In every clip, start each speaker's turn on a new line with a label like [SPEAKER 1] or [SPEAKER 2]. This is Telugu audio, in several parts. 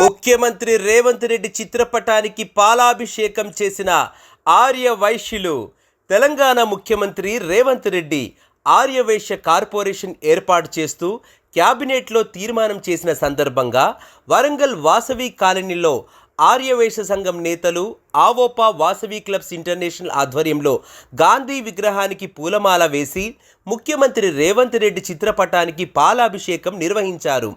[SPEAKER 1] ముఖ్యమంత్రి రేవంత్ రెడ్డి చిత్రపటానికి పాలాభిషేకం చేసిన ఆర్య వైశ్యులు తెలంగాణ ముఖ్యమంత్రి రేవంత్ రెడ్డి ఆర్యవైశ్య కార్పొరేషన్ ఏర్పాటు చేస్తూ క్యాబినెట్లో తీర్మానం చేసిన సందర్భంగా వరంగల్ వాసవి కాలనీలో ఆర్యవేశ సంఘం నేతలు ఆవోపా వాసవి క్లబ్స్ ఇంటర్నేషనల్ ఆధ్వర్యంలో గాంధీ విగ్రహానికి పూలమాల వేసి ముఖ్యమంత్రి రేవంత్ రెడ్డి చిత్రపటానికి పాలాభిషేకం నిర్వహించారు.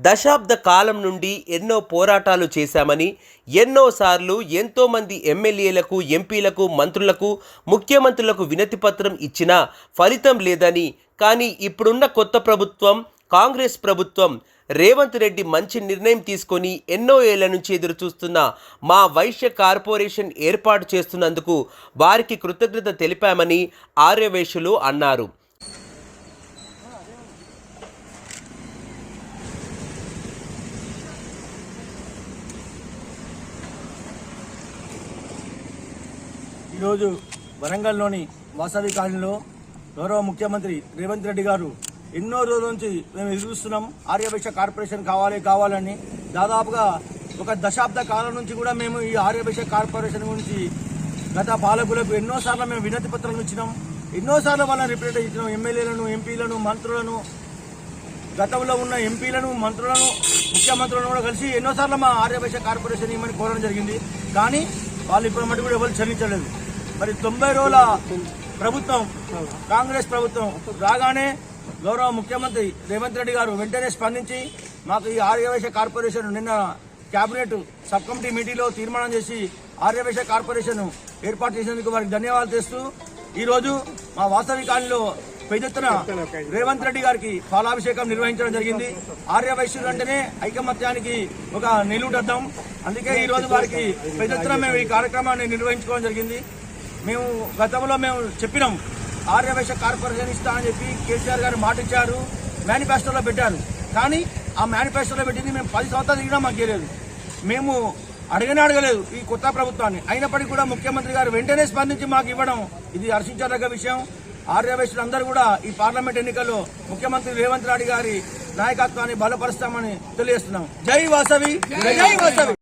[SPEAKER 1] దశాబ్ద కాలం నుండి ఎన్నో పోరాటాలు చేశామని ఎన్నోసార్లు ఎంతోమంది ఎమ్మెల్యేలకు ఎంపీలకు మంత్రులకు ముఖ్యమంత్రులకు వినతిపత్రం ఇచ్చినా ఫలితం లేదని కానీ ఇప్పుడున్న కొత్త ప్రభుత్వం కాంగ్రెస్ ప్రభుత్వం రేవంత్ రెడ్డి మంచి నిర్ణయం తీసుకొని ఎన్నో ఏళ్ళ నుంచి ఎదురు చూస్తున్న మా వైశ్య కార్పొరేషన్ ఏర్పాటు చేస్తున్నందుకు వారికి కృతజ్ఞత తెలిపామని ఆర్యవేశులు అన్నారు.
[SPEAKER 2] ఈరోజు వరంగల్లోని వాసవి కాలనీలో గౌరవ ముఖ్యమంత్రి రేవంత్ రెడ్డి గారు ఎన్నో రోజుల నుంచి మేము ఎదురుస్తున్నాం ఆర్యవైశ్య కార్పొరేషన్ కావాలి కావాలని. దాదాపుగా ఒక దశాబ్ద కాలం నుంచి కూడా మేము ఈ ఆర్యవైశ్య కార్పొరేషన్ గురించి గత పాలకులకు ఎన్నోసార్లు మేము వినతి పత్రాలు ఇచ్చినాం. ఎన్నోసార్లు వాళ్ళని రిప్రజెంట్ ఇచ్చినాం ఎమ్మెల్యేలను ఎంపీలను మంత్రులను. గతంలో ఉన్న ఎంపీలను మంత్రులను ముఖ్యమంత్రులను కూడా కలిసి ఎన్నోసార్లు మా ఆర్యవైశ్య కార్పొరేషన్ ఇవ్వమని కోరడం జరిగింది. కానీ వాళ్ళు ఇప్పటి మటు కూడా ఎవరు చెల్లించలేదు మరి తొంభై రోజుల ప్రభుత్వం కాంగ్రెస్ ప్రభుత్వం రాగానే గౌరవ ముఖ్యమంత్రి రేవంత్ రెడ్డి గారు వెంటనే స్పందించి మాకు ఈ ఆర్యవైశ్య కార్పొరేషన్ నిన్న కేబినెట్ సబ్ కమిటీ మీటింగ్లో తీర్మానం చేసి ఆర్యవైశ్య కార్పొరేషన్ ఏర్పాటు చేసేందుకు వారికి ధన్యవాదాలు తెస్తూ ఈరోజు మా వాస్తవిక కాలనీలో పెద్ద ఎత్తున రేవంత్ రెడ్డి గారికి పాలాభిషేకం నిర్వహించడం జరిగింది. ఆర్య వైశ్యులు అంటేనే ఐకమత్యానికి ఒక నిలువుటద్దాం అందుకే ఈరోజు వారికి పెద్ద ఎత్తున మేము ఈ కార్యక్రమాన్ని నిర్వహించుకోవడం జరిగింది. మేము గతంలో మేము చెప్పినాం ఆర్యవైశ్య కార్పొరేషన్ ఇస్తా అని చెప్పి కేసీఆర్ గారు మాట ఇచ్చారు. మేనిఫెస్టోలో పెట్టారు. కానీ ఆ మేనిఫెస్టోలో పెట్టింది మేము పది సంవత్సరాలు దిగినా మాకు తెలియదు. మేము అడగనే అడగలేదు ఈ కొత్త ప్రభుత్వాన్ని. అయినప్పటికీ కూడా ముఖ్యమంత్రి గారు వెంటనే స్పందించి మాకు ఇవ్వడం ఇది హర్షించదగ్గ విషయం. ఆర్యవేశ్యులు అందరూ కూడా ఈ పార్లమెంట్ ఎన్నికల్లో ముఖ్యమంత్రి రేవంత్ రెడ్డి గారి నాయకత్వాన్ని బలపరుస్తామని తెలియజేస్తున్నాం. జై వాసవి. జై వాసవి.